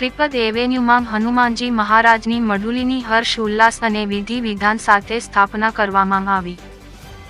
શ્રીપદ એવેન્યુમાં હનુમાનજી મહારાજની મઢુલીની હર્ષ, ઉલ્લાસ અને વિધિ વિધાન સાથે સ્થાપના કરવામાં આવી.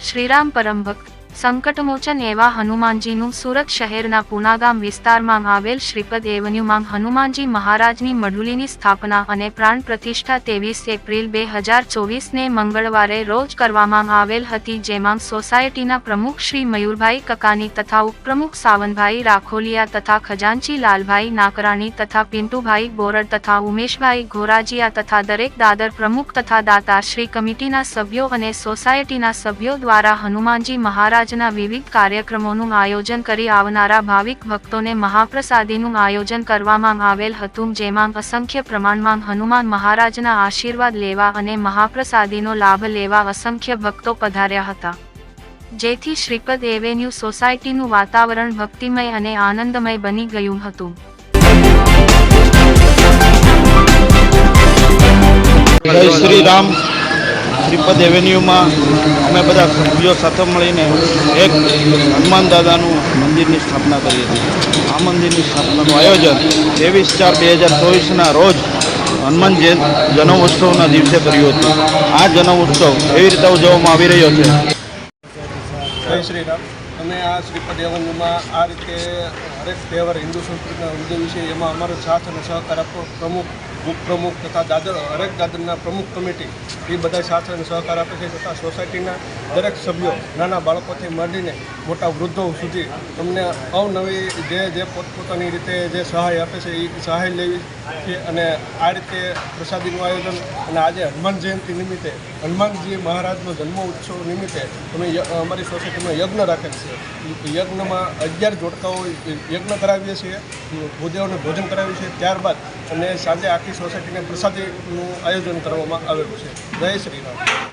શ્રીરામ પરમભક્ત સંકટમોચન એવા હનુમાનજીનું સુરત શહેરના પુનાગામ વિસ્તારમાં આવેલ શ્રીપદ એવન્યુમાં હનુમાનજી મહારાજની મઢુલીની સ્થાપના અને પ્રાણ પ્રતિષ્ઠા ત્રેવીસ એપ્રિલ બે હજાર ચોવીસને મંગળવારે રોજ કરવામાં આવેલ હતી, જેમાં સોસાયટીના પ્રમુખ શ્રી મયુરભાઈ કકાની તથા ઉપપ્રમુખ સાવનભાઈ રાખોલિયા તથા ખજાનચી લાલભાઈ નાકરાણી તથા પિન્ટુભાઈ બોરડ તથા ઉમેશભાઈ ઘોરાજીયા તથા દરેક દાદર પ્રમુખ તથા દાતાશ્રી કમિટીના સભ્યો અને સોસાયટીના સભ્યો દ્વારા હનુમાનજી મહારાજના વિવિધ કાર્યક્રમોનું આયોજન કરી આવનારા ભાવિક ભક્તોને મહાપ્રસાદીનું આયોજન કરવામાં આવેલ હતું, જેમાં અસંખ્ય પ્રમાણમાં હનુમાન મહારાજના આશીર્વાદ લેવા અને મહાપ્રસાદીનો લાભ લેવા અસંખ્ય ભક્તો પધાર્યા હતા. જેથી શ્રીપદ એવેન્યુ સોસાયટીનું વાતાવરણ ભક્તિમય અને આનંદમય બની ગયું હતું. જય શ્રી રામ. શ્રીપદ એવેન્યુમાં અમે બધા સભ્યો સાથે મળીને એક હનુમાન દાદાનું મંદિરની સ્થાપના કરી હતી આ મંદિરની સ્થાપનાનું આયોજન ત્રેવીસ ચાર બે હજાર ચોવીસના રોજ હનુમાન જયંત જન્મોત્સવના દિવસે કર્યું હતું. આ જન્મોત્સવ એવી રીતે ઉજવવામાં આવી રહ્યો છે. જય શ્રી રામ. અમે આ શ્રીપદ એવન્યુમાં આ રીતે હરેક તહેવાર હિન્દુ સંસ્કૃતિના ઉજવી છે, એમાં અમારો સાથ અને સહકાર આપવો પ્રમુખ ઉપપ્રમુખ તથા દાદર, હરેક દાદરના પ્રમુખ કમિટી, એ બધા સાથ અને સહકાર આપે છે તથા સોસાયટીના દરેક સભ્યો, નાના બાળકોથી માંડીને મોટા વૃદ્ધો સુધી અમને અવનવી જે જે પોતપોતાની રીતે જે સહાય આપે છે, એ સહાય લેવી છે અને આ રીતે પ્રસાદીનું આયોજન અને આજે હનુમાન જયંતિ નિમિત્તે, હનુમાનજી મહારાજનો જન્મ ઉત્સવ નિમિત્તે અમે અમારી સોસાયટીમાં યજ્ઞ રાખેલ છે. યજ્ઞમાં અગિયાર જોડકાઓ યજ્ઞ કરાવીએ છીએ ભૂદેવોને ભોજન કરાવીએ છીએ ત્યારબાદ અને સાંજે આખી સોસાયટીને પ્રસાદીનું આયોજન કરવામાં આવેલું છે. જય શ્રી રામ.